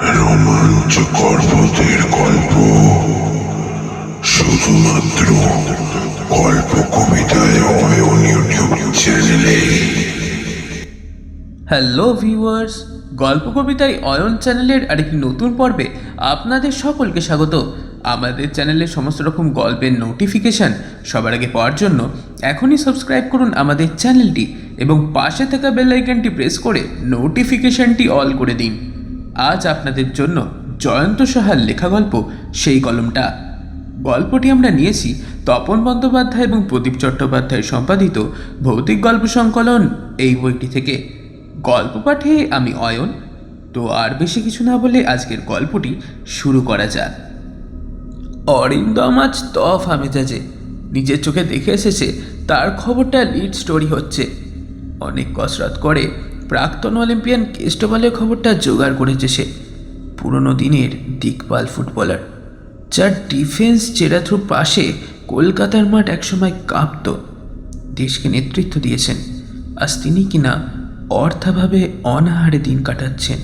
রোমাঞ্চকর পথের গল্প। শুধুমাত্র গল্প কবিতায় অয়ন চ্যানেলে হ্যালো ভিউয়ার্স গল্প কবিতায় অয়ন চ্যানেলের আরেকটি নতুন পর্বে আপনাদের সকলকে স্বাগত। আমাদের চ্যানেলের সমস্ত রকম গল্পের নোটিফিকেশান সবার আগে পাওয়ার জন্য এখনই সাবস্ক্রাইব করুন আমাদের চ্যানেলটি এবং পাশে থাকা বেল আইকনটি প্রেস করে নোটিফিকেশানটি অল করে দিন। আজ আপনাদের জন্য জয়ন্ত সাহার লেখা গল্প, সেই কলমটা। গল্পটি আমরা নিয়েছি তপন বন্দ্যোপাধ্যায় এবং প্রদীপ চট্টোপাধ্যায় সম্পাদিত ভৌতিক গল্প সংকলন এই বইটি থেকে। গল্প পাঠে আমি অয়ন। তো আর বেশি কিছু না বলে আজকের গল্পটি শুরু করা যাক। অরিন্দম আজ তফা মেজাজে নিজের চোখে দেখে এসেছে, তার খবরটা লিড স্টোরি হচ্ছে। অনেক কসরত করে প্রাক্তন অলিম্পিয়ান কেস্টবলের খবরটা জোগাড় করেছে সে। পুরনো দিনের দিকপাল ফুটবলার। যার ডিফেন্স চেরাথ্রুর পাশে কলকাতার মাঠ একসময় কাঁপত। দেশকে নেতৃত্ব দিয়েছেন। আজ তিনি কিনা অর্থাভাবে অনাহারে দিন কাটাচ্ছেন।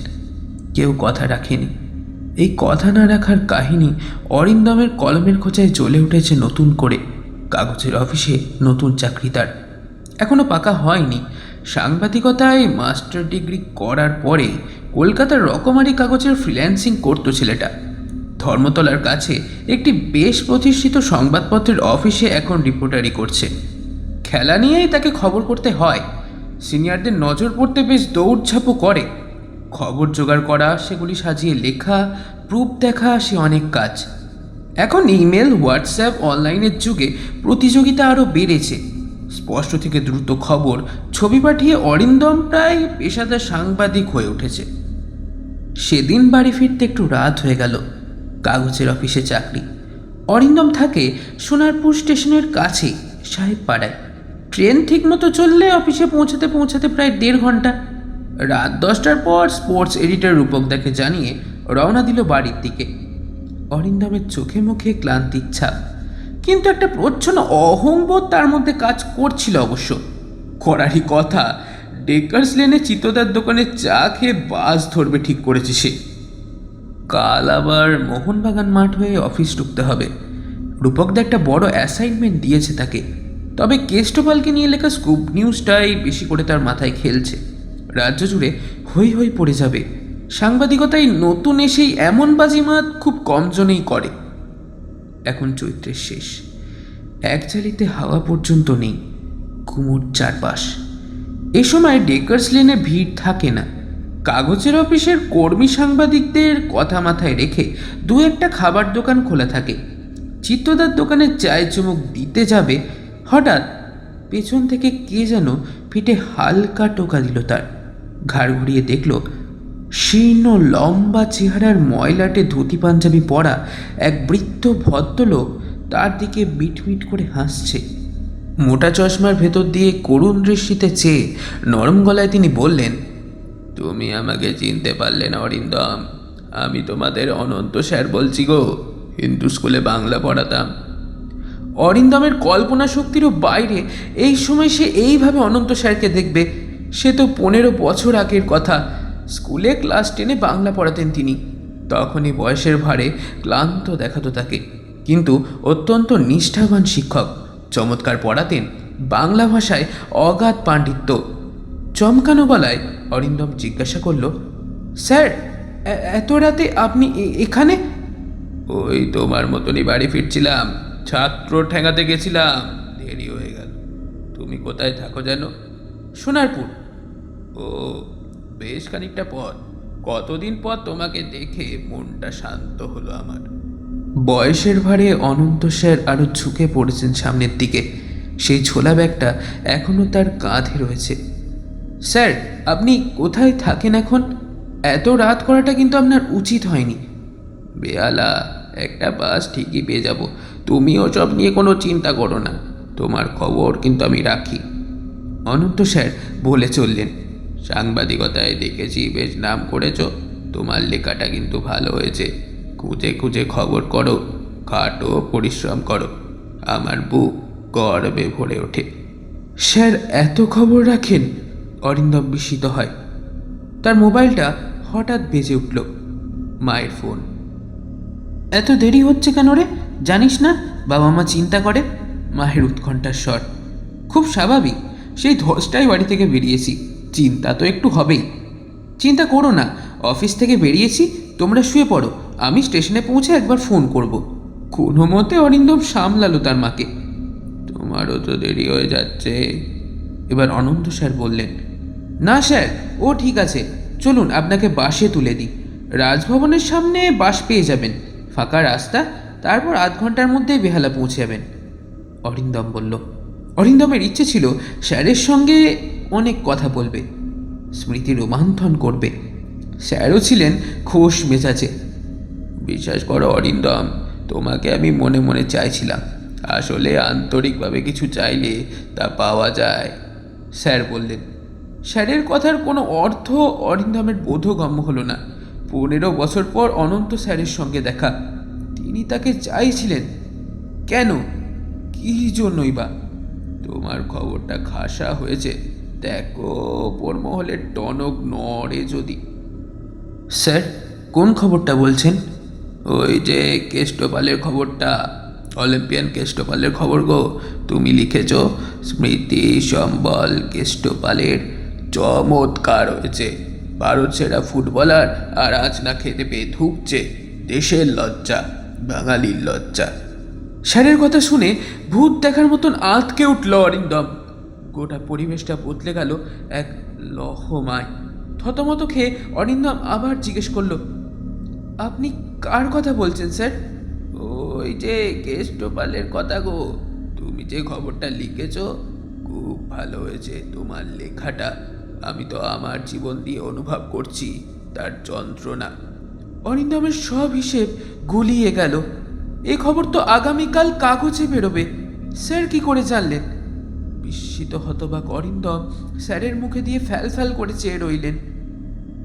কেউ কথা রাখেনি। এই কথা না রাখার কাহিনী অরিন্দমের কলমের খোঁচায় জ্বলে উঠেছে নতুন করে। কাগজের অফিসে নতুন চাকরি তার। এখনও পাকা হয়নি। সাংবাদিকতায় মাস্টার ডিগ্রি করার পরে কলকাতার রকমারি কাগজের ফ্রিল্যান্সিং করতো ছেলেটা। ধর্মতলার কাছে একটি বেশ প্রতিষ্ঠিত সংবাদপত্রের অফিসে এখন রিপোর্টারি করছে। খেলা নিয়েই তাকে খবর করতে হয়। সিনিয়রদের নজর পড়তে বেশ দৌড়ঝাঁপও করে। খবর জোগাড় করা, সেগুলি সাজিয়ে লেখা, প্রুফ দেখা, সে অনেক কাজ। এখন ইমেল, হোয়াটসঅ্যাপ, অনলাইনের যুগে প্রতিযোগিতা আরও বেড়েছে। স্পষ্ট থেকে দ্রুত খবর ছবি পাঠিয়ে অরিন্দম প্রায় পেশাদার সাংবাদিক হয়ে উঠেছে। সেদিন বাড়ি ফিরতে একটু রাত হয়ে গেল। কাগজের অফিসে চাকরি। অরিন্দম থাকে সোনারপুর স্টেশনের কাছে সাহেব পাড়ায় ট্রেন ঠিকমতো চললে অফিসে পৌঁছাতে পৌঁছাতে প্রায় দেড় ঘণ্টা। রাত দশটার পর স্পোর্টস এডিটর রূপক দেখে জানিয়ে রওনা দিল বাড়ির দিকে। অরিন্দমের চোখে মুখে ক্লান্তির ছাপ। কিন্তু একটা প্রচ্ছন্ন অহংবোধ তার মধ্যে কাজ করছিল অবশ্য। করারই কথা, ডেকার্স লেনে চিতদার দোকানে চা খেয়ে বাস ধরবে ঠিক করেছে সে। কাল আবার মোহনবাগান মাঠ হয়ে অফিস ঢুকতে হবে। রূপকদা একটা বড় অ্যাসাইনমেন্ট দিয়েছে তাকে। তবে কেষ্টপালকে নিয়ে লেখা স্কুপ নিউজটাই বেশি করে তার মাথায় খেলছে। রাজ্য জুড়ে হই হই পড়ে যাবে। সাংবাদিকতায় নতুন এসেই এমন বাজিমাত খুব কম জনেই করে। এখন চৈত্রের শেষ। এক চালিতে হাওয়া পর্যন্ত নেই, কুমোর চারপাশ। এ সময় ডেকার্স লেনে ভিড় থাকে না। কাগজের অফিসের কর্মী সাংবাদিকদের কথা মাথায় রেখে দু একটা খাবার দোকান খোলা থাকে। চিত্তদার দোকানে চায় চুমুক দিতে যাবে, হঠাৎ পেছন থেকে কে যেন পিঠে হালকা টোকা দিল তার। ঘাড় ঘুরিয়ে দেখল শীর্ণ লম্বা চেহারার ময়লাটে ধুতি পাঞ্জাবি পরা এক বৃদ্ধ ভদ্রলোক তার দিকে মিটমিট করে হাসছে। মোটা চশমার ভেতর দিয়ে করুণ দৃষ্টিতে চেয়ে নরম গলায় তিনি বললেন, তুমি আমাকে চিনতে পারলে না অরিন্দম, আমি তোমাদের অনন্ত স্যার বলছি গো, হিন্দু স্কুলে বাংলা পড়াতাম অরিন্দমের কল্পনা শক্তিরও বাইরে এই সময় সে এইভাবে অনন্ত স্যারকে দেখবে, সে তো পনেরো বছর আগের কথা। স্কুলে ক্লাস টেনে বাংলা পড়াতেন তিনি। তখনই বয়সের ভারে ক্লান্ত দেখাতো তাকে। কিন্তু অত্যন্ত নিষ্ঠাবান শিক্ষক, চমৎকার পড়াতেন, বাংলা ভাষায় অগাধ পাণ্ডিত্য। চমকানো গলায় অরিন্দম জিজ্ঞাসা করল, স্যার এত রাতে আপনি এখানে? ওই তোমার মতনই বাড়ি ফিরছিলাম, ছাত্র ঠেঙাতে গেছিলাম, দেরি হয়ে গেল। তুমি কোথায় থাকো যেন? সোনারপুর। ও বেশ খানিকটা পর, কতদিন পর তোমাকে দেখে মনটা শান্ত হলো আমার। বয়সের ভারে অনন্ত স্যার আরও ঝুঁকে পড়েছেন সামনের দিকে। সেই ছোলা ব্যাগটা এখনও তার কাঁধে রয়েছে। স্যার, আপনি কোথায় থাকেন এখন? এত রাত করাটা কিন্তু আপনার উচিত হয়নি। বেয়ালা, একটা বাস ঠিকই পেয়ে যাব। তুমি ওসব নিয়ে কোনো চিন্তা করো না। তোমার খবর কিন্তু আমি রাখি। অনন্ত স্যার বলে চললেন। সাংবাদিকতায় দেখেছি, বেশ নাম করেছ। তোমার লেখাটা কিন্তু ভালো হয়েছে। খুঁজে খুঁজে খবর করো, খাটো পরিশ্রম করো। আমার বুক গর্বে ভরে ওঠে। স্যার, এত খবর রাখেন? অরিন্দম বিস্মিত হয়। তার মোবাইলটা হঠাৎ বেজে উঠল। মায়ের ফোন। এত দেরি হচ্ছে কেন রে? জানিস না বাবা মা চিন্তা করে। মায়ের উৎকণ্ঠার স্বর। খুব স্বাভাবিক, সেই ধসটাই বাড়ি থেকে বেরিয়েছি। চিন্তা তো একটু হবেই। চিন্তা করো না, অফিস থেকে বেরিয়েছি, তোমরা শুয়ে পড়ো, আমি স্টেশনে পৌঁছে একবার ফোন করব। কোনো মতে অরিন্দম সামলালো তার মাকে। তোমারও তো দেরি হয়ে যাচ্ছে। এবার অনন্ত স্যার বললেন, না স্যার, ও ঠিক আছে। চলুন, আপনাকে বাসে তুলে দিই। রাজভবনের সামনে বাস পেয়ে যাবেন। ফাঁকা রাস্তা, তারপর আধ ঘণ্টার মধ্যেই বেহালা পৌঁছে যাবেন। অরিন্দম বলল অরিন্দমের ইচ্ছে ছিল স্যারের সঙ্গে অনেক কথা বলবে, স্মৃতি রোমান্থন করবে। স্যারও ছিলেন খোশ মেজাজে। বিশ্বাস করো অরিন্দম, তোমাকে আমি মনে মনে চাইছিলাম। আসলে আন্তরিকভাবে কিছু চাইলে তা পাওয়া যায়, স্যার বললেন। স্যারের কথার কোনো অর্থ অরিন্দমের বোধগম্য হলো না। পনেরো বছর পর অনন্ত স্যারের সঙ্গে দেখা। তিনি তাকে চাইছিলেন। কেন? কি জন্যই বা? তোমার খবরটা খাসা হয়েছে। দেখো ওপর মহলের টনক নড়ে যদি। স্যার, কোন খবরটা বলছেন? ওই যে কেষ্টপালের খবরটা। অলিম্পিয়ান কেষ্টপালের খবর গো। তুমি লিখেছ, স্মৃতি সম্বল কেষ্টপালের চমৎকার হয়েছে। ভারত সেরা ফুটবলার আর আজ না খেতে পেয়ে ধুকছে। দেশের লজ্জা, বাঙালির লজ্জা। স্যারের কথা শুনে ভূত দেখার মতন আঁতকে উঠল অরিন্দম। গোটা পরিবেশটা বদলে গেল এক লহমায়। থতমত খেয়ে অরিন্দম আবার জিজ্ঞেস করল, আপনি কার কথা বলছেন, স্যার? ওই যে কেষ্টপালের কথা গো। তুমি যে খবরটা লিখেছ, খুব ভালো হয়েছে তোমার লেখাটা। আমি তো আমার জীবন দিয়ে অনুভব করছি, তার যন্ত্রণা। অরিন্দমের সব হিসেব গুলিয়ে গেল। এ খবর তো আগামীকাল কাগজে বেরোবে। স্যার কি করে জানলেন? বিস্মিত হতবাক অরিন্দম স্যারের মুখে দিয়ে ফ্যাল ফ্যাল করে চেয়ে রইলেন।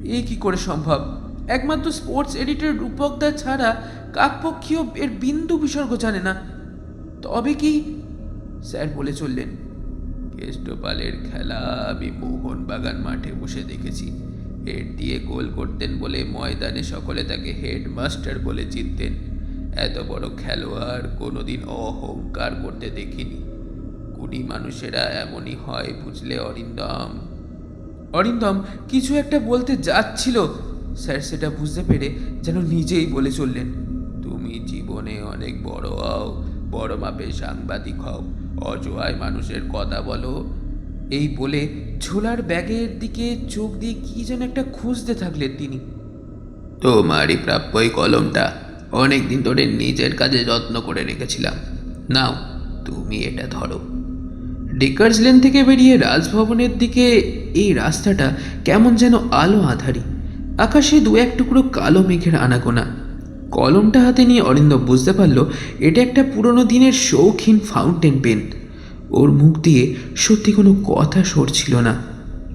এ কি করে সম্ভব? একমাত্র স্পোর্টস এডিটর রূপকদা ছাড়া কাকপক্ষীয় এর বিন্দু বিসর্গ জানে না। তবে কি? স্যার বলে চললেন, কেষ্টপালের খেলা আমি মোহনবাগান মাঠে বসে দেখেছি। হেড দিয়ে গোল করতেন বলে ময়দানে সকলে তাকে হেডমাস্টার বলে চিনতেন। এত বড় খেলোয়াড় কোনোদিন অহংকার করতে দেখিনি। কুড়ি মানুষেরা এমনই হয় বুঝলে অরিন্দম? অরিন্দম, কিছু একটা বলতে যাচ্ছিল। স্যার সেটা বুঝতে পেরে যেন নিজেই বলে চললেন, তুমি জীবনে অনেক বড় হও, বড় মাপের সাংবাদিক হও অজয় মানুষের কথা বলো। এই বলে ঝোলার ব্যাগের দিকে চোখ দিয়ে কি যেন একটা খুঁজতে থাকলেন তিনি। তোমারই প্রাপ্য এই কলমটা। অনেক দিন ধরে নিজের কাজে যত্ন করে রেখেছিলাম। নাও, তুমি এটা ধরো। ডিকার্স লেন থেকে বেরিয়ে রাজভবনের দিকে এই রাস্তাটা কেমন যেন আলো আধারি। আকাশে দু এক টুকরো কালো মেঘের আনাগোনা। কলমটা হাতে নিয়ে অরিন্দম বুঝতে পারল, এটা একটা পুরনো দিনের শৌখিন ফাউন্টেন পেন। ওর মুখ দিয়ে সত্যি কোনো কথা সরছিল না।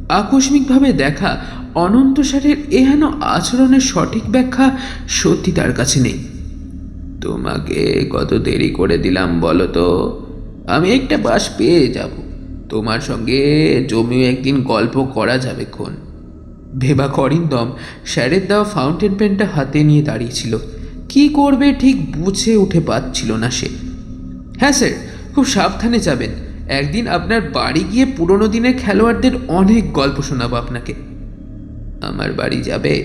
আকস্মিকভাবে দেখা অনন্ত সারের এহেন আচরণের সঠিক ব্যাখ্যা সত্যি তার কাছে নেই। তোমাকে কত দেরি করে দিলাম বলো তো? আমি একটা বাস পেয়ে যাব। তোমার সঙ্গে জমিও একদিন গল্প করা যাবে ক্ষণ ভেবা করিন্দম স্যারের দেওয়া ফাউন্টেন পেনটা হাতে নিয়ে দাঁড়িয়েছিল। কি করবে ঠিক বুঝে উঠে পাচ্ছিল না সে। হ্যাঁ স্যার, খুব সাবধানে যাবেন। একদিন আপনার বাড়ি গিয়ে পুরনো দিনের খেলোয়াড়দের অনেক গল্প শোনাবো আপনাকে। আমার বাড়ি যাবে?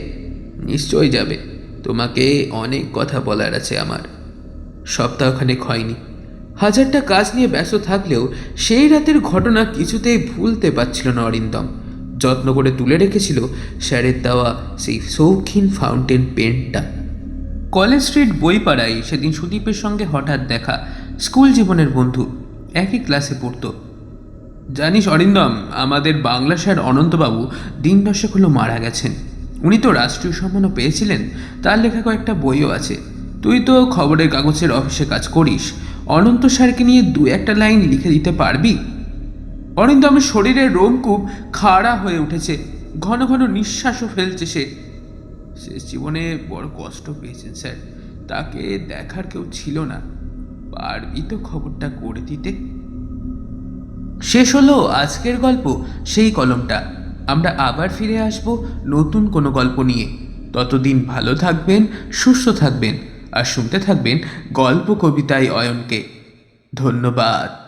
নিশ্চয়ই যাবে। তোমাকে অনেক কথা বলার আছে আমার। সপ্তাহখানেক হয়নি। হাজারটা কাজ নিয়ে ব্যস্ত থাকলেও সেই রাতের ঘটনা কিছুতেই ভুলতে পারছিল না অরিন্দম। যত্ন করে তুলে রেখেছিল স্যারের দেওয়া সেই শৌখিন ফাউন্টেন পেনটা। কলেজ স্ট্রিট বইপাড়ায় সেদিন সুদীপের সঙ্গে হঠাৎ দেখা স্কুল জীবনের বন্ধু, একই ক্লাসে পড়তো। জানিস অরিন্দম, আমাদের বাংলা স্যার অনন্তবাবু দিন দশেক হলো মারা গেছেন। উনি তো রাষ্ট্রীয় সম্মানও পেয়েছিলেন, তার লেখা কয়েকটা বইও আছে। তুই তো খবরের কাগজের অফিসে কাজ করিস। অনন্ত স্যারকে নিয়ে দু একটা লাইন লিখে দিতে পারবি? অরিন্দমের শরীরের রোমকূপ খাড়া হয়ে উঠেছে। ঘন ঘন নিঃশ্বাসও ফেলছে সে। শেষ জীবনে বড় কষ্ট পেয়েছেন স্যার। তাকে দেখার কেউ ছিল না। পারবি তো খবরটা করে দিতে। শেষ হলো আজকের গল্প, সেই কলমটা। আমরা আবার ফিরে আসব নতুন কোনো গল্প নিয়ে। ততদিন ভালো থাকবেন, সুস্থ থাকবেন আর শুনতে থাকবেন গল্প কবিতায় অয়নকে। ধন্যবাদ।